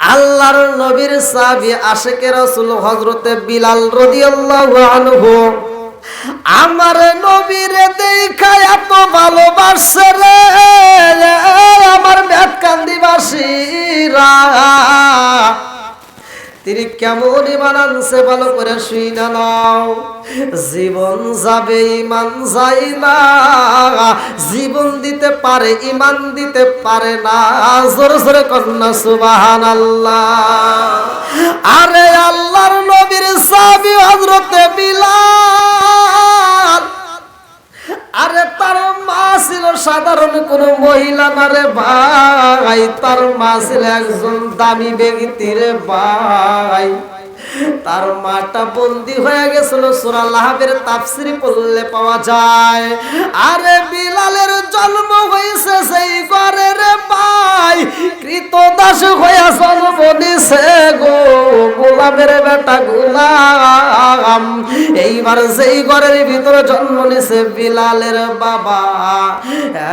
আল্লাহর নবীর সাহাবী আশেকে রাসূল হযরতে বিলাল রাদিয়াল্লাহু আনহু, আমার নবীর দেখা এত ভালোবাসে রে, আমার বেতকান্দিবাসীরা তিনি কেমন ইমান আনছে ভালো করে শুই না নাও। জীবন যাবে, ইমান যাই না। জীবন দিতে পারে, ইমান দিতে পারে না। জোরে জোরে কন্যা সুবাহান আল্লাহ আরে আল্লাহর নবীর সাবি হজরতে বিলাল। আরে তার মা ছিল সাধারণ কোন মহিলা না রে ভাই। তার মা ছিল একজন দামি ব্যক্তি রে ভাই। তার মাটা বন্দি হয়ে গেছিল, সুরা লাহাবের তাফসির পড়লে পাওয়া যায়। আরে বিলালের জন্ম হয়েছে সেই ঘরের রে ভাই কৃত দাস হইয়া জন্ম দিছে গো গোলামের বেটা গোলাম। এইবার সেই ঘরের ভিতরে জন্ম নিছে বিলালের বাবা।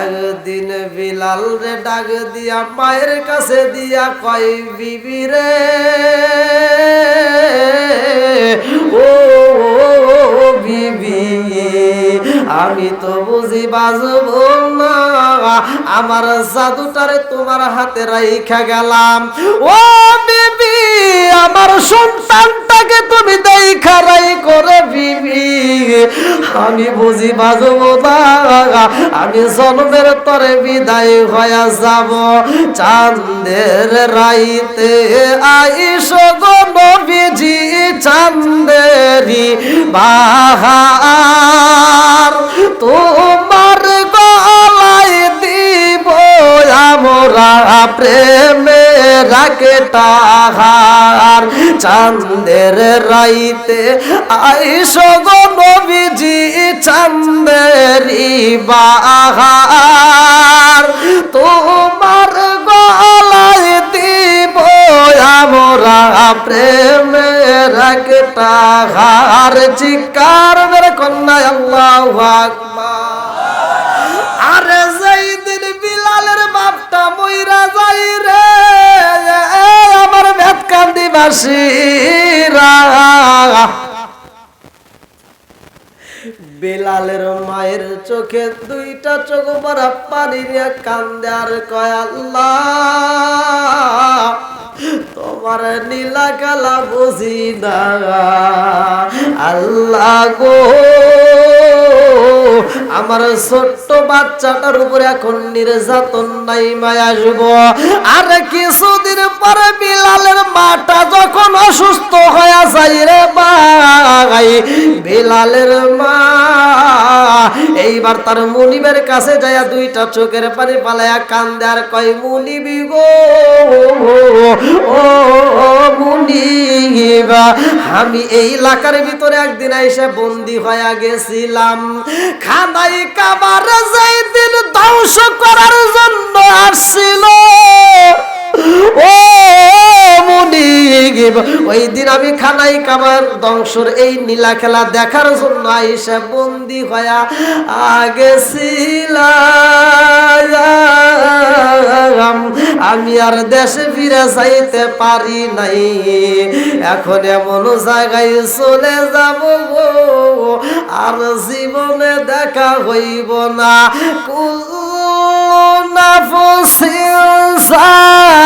একদিন বিলাল রে ডাক দিয়া, মায়ের কাছে দিয়া কয়, বিবি রে ও বিবি, আমি তো বুঝি বাজব না। আমার জাদুটারে তোমার হাতে রাইখা গেলাম। ও, বিবি আমার সন্তানটাকে তুমি দেখা রাই করে বিবি। আমি বুঝি বাজব না আমি জন্মের তরে বিদায় হয়ে যাব। চাঁদের রাইতে আইস গো নবীজি চাঁদেরি বাহার। তোমার গলায় দিব আমরা প্রেমে রাকে তাহার। চাঁদের রাইতে আইস গো নবীজি, চাঁদেরি বাহার। তোমার গলায় দিব আমরা প্রেমে রাখতা হার চিকার মেরে কন্যা আল্লাহ আরে কান্দিবাসীরা বেলালের মায়ের চোখে দুইটা চোখ ভরা পানি কান্দে আর কয় আল্লাহ। তোমার নীলা কালা বুঝি না। আল্লাহ গো, আমার ছোট্ট বাচ্চাটার উপরে এখন নির্যাতন নাই, মায় আসব আর কিছুদিন পরে বিলালের মাটা যখন অসুস্থ হয়ে যায় রে ভাই, বিলালের মা, এইবার তার মুনিবের কাছে যাইয়া দুইটা চোখের পানি পালাইয়া কান্দে আর কয়, মুনিবি গো, ও মুনিবা। আমি এই এলাকার ভিতরে একদিন এসে বন্দি হয়ে গেছিলাম। খানাই কাবার যেই দিন ধ্বংস করার জন্য আসছিল, ও মুনিব ওই দিন আমি খানাই কাবার ধ্বংসর এই নীলা খেলা দেখার জন্য আইসা বন্দি হয়া আগেছিলাম আমি আর দেশে ফিরে যাইতে পারি নাই। এখন এমন জায়গায় চলে যাব আর জীবনে দেখা হইব না। নাফসিন সাইকাতুল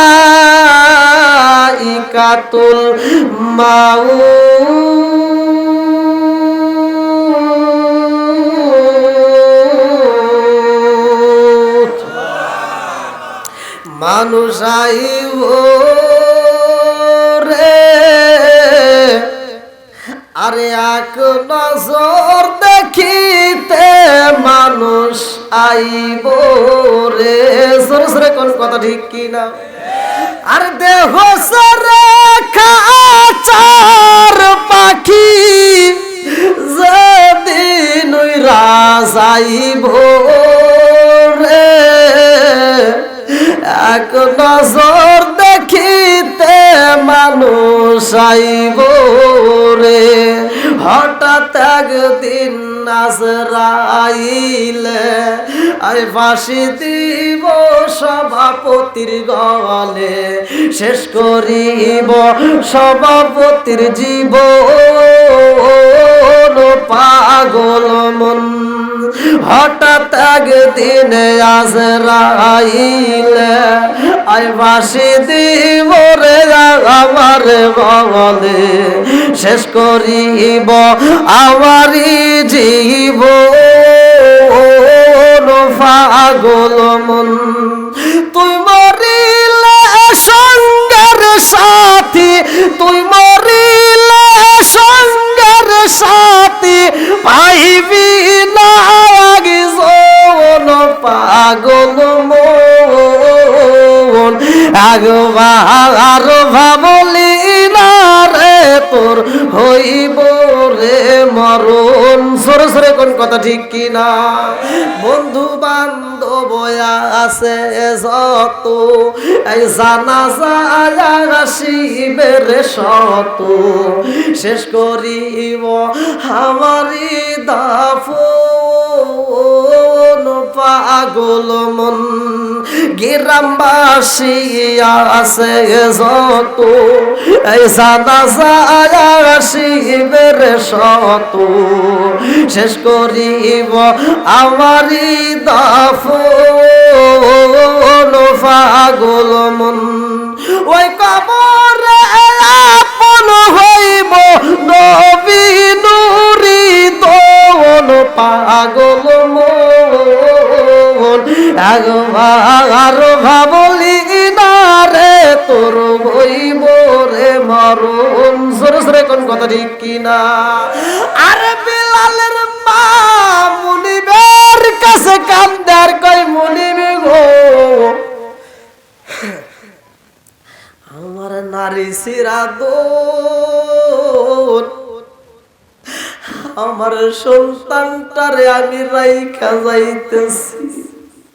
মাউত। মানুষ আইব রে। আরে এক নজর দেখিতে মানুষ আইব রে। সরে সরে কোন কথা ঠিক কি না আর দেহ সরে খাচার পাখি, যেদিন ওই রাজাইব রে, এক নজর দেখিতে মানুষ আইব রে। হঠাৎ একদিন আজরাইলে আই ফাঁসি দিব সভাপতির গলে শেষ করিব সভাপতির জীব পাগল মন। হঠাৎ একদিন আজরাইলে আই বাসি দিব রে আমার বলে শেষ করিব আমারই জীব পাগল মন। তুই মরিলে সঙ্গের সাথী, তুই মরিলে সঙ্গের সাথী, পাইবি পাগল মন। আগবার ভাবলি না রে তোর হইব রে মরণ। সরে সরে, কোন কথা ঠিক কিনা? বন্ধু বান্ধব আছে যত, এই জানা শিবের শত। শেষ করিব আমারি দাফন পাগল মন। গ্রামবাসী আছে যত সাদা শিবের শত। শেষ করিব আমারি দাফন পাগল মন। ওই কবরে আপন হইব নবী নুরি দোন পাগল মন। একবার ভাবলি না রে, তোর হইব রে মরণ। সরে সরে কোন কথা ঠিক কিনা? আরে বিলালের মা মুনিবের কাছে কান্দার কই মুনিবে গো, আমার নারী সিরা আমার সন্তানটারে আমি রাইখা যাইতেছি।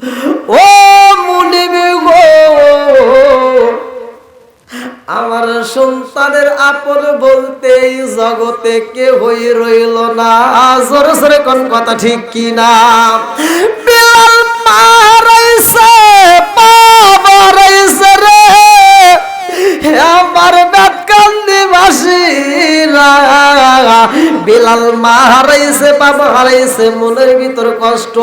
ও মুনিবি আমার সন্তানের আপন বলতে জগতে কে হয়ে রইল না। জোরে সরে কোন কথা ঠিক কিনা? বিলাল মারাইছে বাবারাইছে বিলাল মা হারাইছে, বাবা হারাইছে, মনের ভিতর কষ্ট।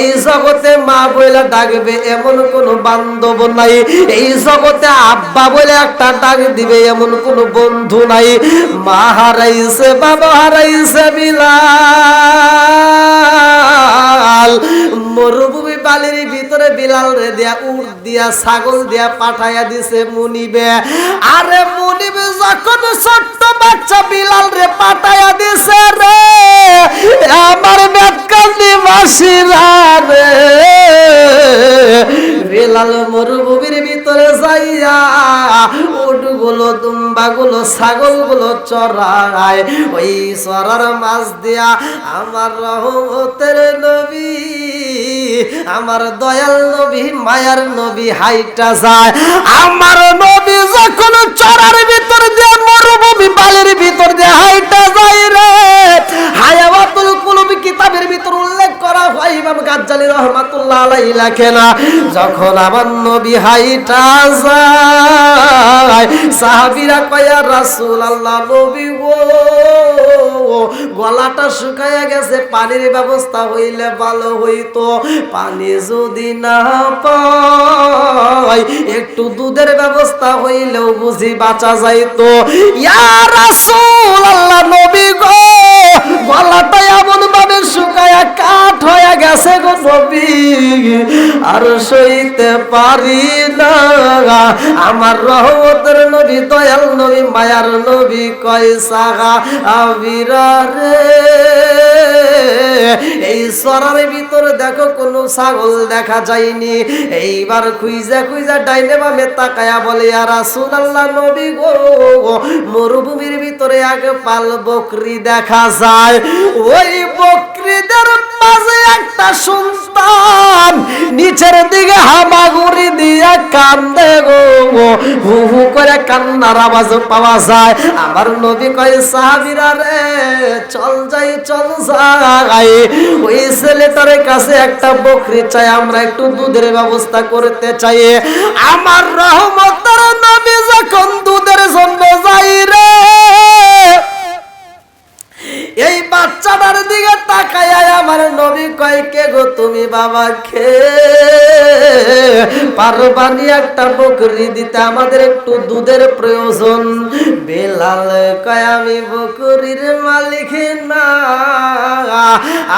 এই জগতে মা বইলা ডাকবে এমন কোনো বান্ধব নাই। এই জগতে আব্বা বলে একটা ডাক দিবে এমন কোন বন্ধু নাই। মা হারাইছে, বাবা হারাইছে, বিলাল। মরুভূমি বালির ভিতরে বিলাল রে দিয়া, উট দিয়া, ছাগল দিয়া পাঠাইয়া দিছে মুনিবে। আরে মুনিবে, যখন ছোট্ট বাচ্চা বিলাল রে পাঠাইয়া দিছে রে, আমার বেদকান্দি বাসিরা রে। বিলাল মরুভূমির ভিতরে যাইয়া উটগুলো দুম্বাগুলো ছাগলগুলো চড়ায়। ওই চড়ার মাছ দিয়া আমার রহমতের নবী, আমার দয়াল নবী, মায়ার নবী হাইটা যায়। আমার নবী যখন চড়ার ভিতর দিয়ে মরুভূমি, বালির ভিতর দিয়ে হাইটা যায় রে। হায়াবাতুল কুলুব কিতাবের ভিতর উল্লেখ করা হয়, ইমাম গাজ্জালি রহমাতুল্লাহ আলাইহি লেখে না, যখন আমার নবী হাইটা যায়। সাহাবীরা কয়া রাসূলুল্লাহ, নবী গো, গলাটা শুকায়া গেছে, পানির ব্যবস্থা হইলে ভালো হইতো। পানি যদি না পাই একটু দুধের ব্যবস্থা হইলেও বুঝি বাঁচা যাইতো। ইয়া রাসুল আল্লাহ নবী গো, গলাটা এমন ভাবে শুকায়া কাঠ হয়ে গেছে গো নবী। আর সইতে পারি না। আমার রহমতের নবী, দয়াল নবী, মায়ার নবী কয় সাগা, আবিরা রে। এই সরার ভিতরে দেখো, কোনো ছাগল দেখা যায়নি। এইবার খুইজা খুইজা ডাইনে বামে তাকায়া বলে আর রাসূলুল্লাহ, নবী গো, মরুভূমির ভিতরে আগে পাল বকরি দেখা যায়। ওই বকরিদের মাঝে একটা সন্তান নিচের দিকে হামাগুড়ি দিয়ে কান্দে গো। হু হু করে কান্নার আওয়াজ পাওয়া যায়। আমার নবী কয়, সাহাবীরা রে, চল যাই চল যাই। ওই ছেলেটার কাছে একটা বকরি চাই, আমরা একটু দুধের ব্যবস্থা করতে চাই। আমার রহমতের নবী বাবা খে পারবানি একটা বকরি দিতে আমাদের একটু দুধের প্রয়োজন। বেলাল কয় বকরির মালিক না।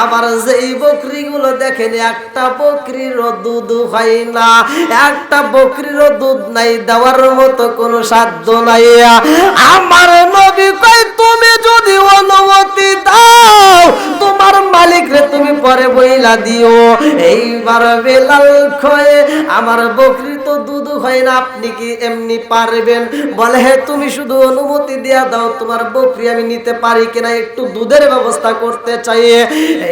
আবার যেই বকরিগুলো দেখেন, একটা বকরিরও দুধ হয় না, একটা বকরিরও দুধ নাই, দেওয়ার মতো কোনো সাধ্য নাই। আমার নবী কয়, তুমি যদি অনুমতি দাও, তোমার মালিক রে তুমি পরে বইলা দিও। এইবার বেলাল খয়ে আমার বকরি তো দুধ হয় না, আপনি কি এমনি পারবেন? বলে হ্যাঁ তুমি শুধু অনুমতি দিয়া দাও, তোমার বকরি আমি নিতে পারি কিনা, একটু দুধের ব্যবস্থা করতে চাই।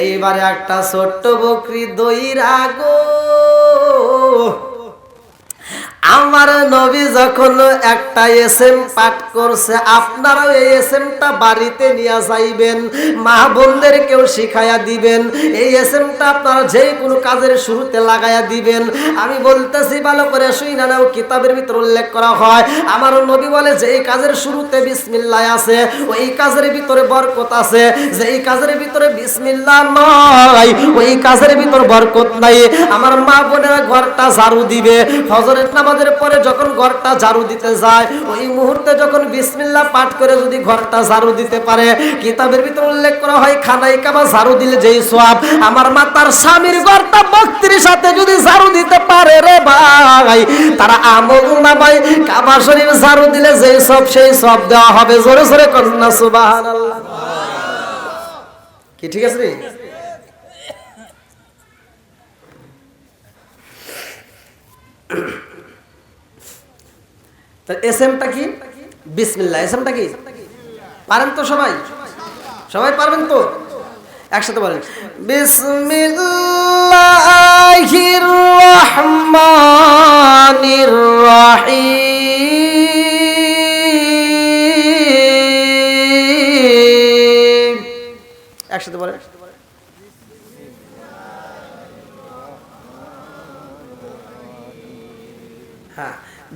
এইবারে একটা ছোট্ট বকরি দইর আগো আমার নবী যখন একটা এসএম পাঠ করছে, আপনারাও এই এসএমটা বাড়িতে নিয়ে যাইবেন, মা বোনদেরকেও শিখাইয়া দিবেন। এই এসএমটা আপনারা যে কোনো কাজের শুরুতে লাগাইয়া দিবেন। আমি বলতেছি, ভালো করে শুই না, নাও কিতাবের ভিতর উল্লেখ করা হয়। আমার নবী বলে যে, এই কাজের শুরুতে বিসমিল্লাহ আছে, ওই কাজের ভিতরে বরকত আছে। যে, এই কাজের ভিতরে বিসমিল্লাহ নয় ওই কাজের ভিতর বরকত নাই। আমার মা বোনেরা ঘরটা ঝাড়ু দিবে, ফজরের নামাজের পরে যখন ঘরটা ঝাড়ু দিতে যায়, ওই মুহূর্তে যখন বিসমিল্লাহ পাঠ করে যদি ঘরটা ঝাড়ু দিতে পারে, কিতাবের ভিতর উল্লেখ করা হয় খানাই কাবা ঝাড়ু দিলে যেই সব আমার মা তার স্বামীর ঘরটা ভক্তির সাথে যদি ঝাড়ু দিতে পারে রে ভাই, তারা আমল না ভাই, কাবা শরীফ ঝাড়ু দিলে যেই সব সেই সব দেওয়া হবে। জোরে জোরে কন্যা, সুবহানাল্লাহ। কি, ঠিক আছে রে? এস এমটা কি? বিসমিল্লাহ। এস এমটা কি? পারেন তো সবাই? সবাই পারবেন তো? একসাথে বলেন। বিসমিল্লাহির রহমানির রহিম। একসাথে বলেন।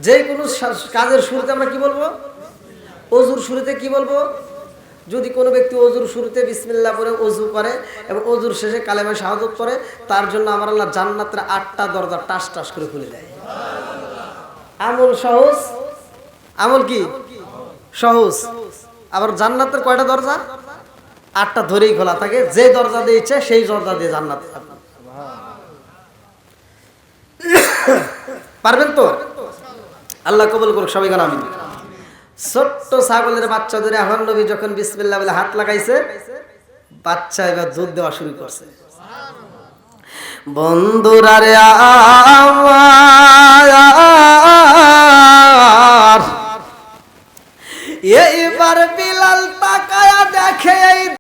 যে কোনো কাজের শুরুতে আমরা কি বলব? অজুর শুরুতে কি বলব? যদি কোনো ব্যক্তি অজুর শুরুতে বিসমিল্লাহ করে অজু করে এবং অজুর শেষে কালেমা শাহাদত করে তার জন্য আমার আল্লাহ জান্নাতের আটটা দরজা টাস টাস করে খুলে দেয়। আমল সহজ? আমল কি? সহজ। আবার জান্নাতের কয়টা দরজা? আটটা ধরেই খোলা থাকে। যে দরজা দিয়ে ইচ্ছে, সেই দরজা দিয়ে জান্নাত। পারবেন তো? আল্লাহ কবুল করুক, সবাই গান আমি ছোট্ট ছাগলের বাচ্চা ধরে এখন নবী যখন বিসমিল্লাহ বলে হাত লাগাইছে, বাচ্চা এবার দুধ দেওয়া শুরু করছে। বন্ধুরা রে এইবার বিলাল তাকায়া দেখে এই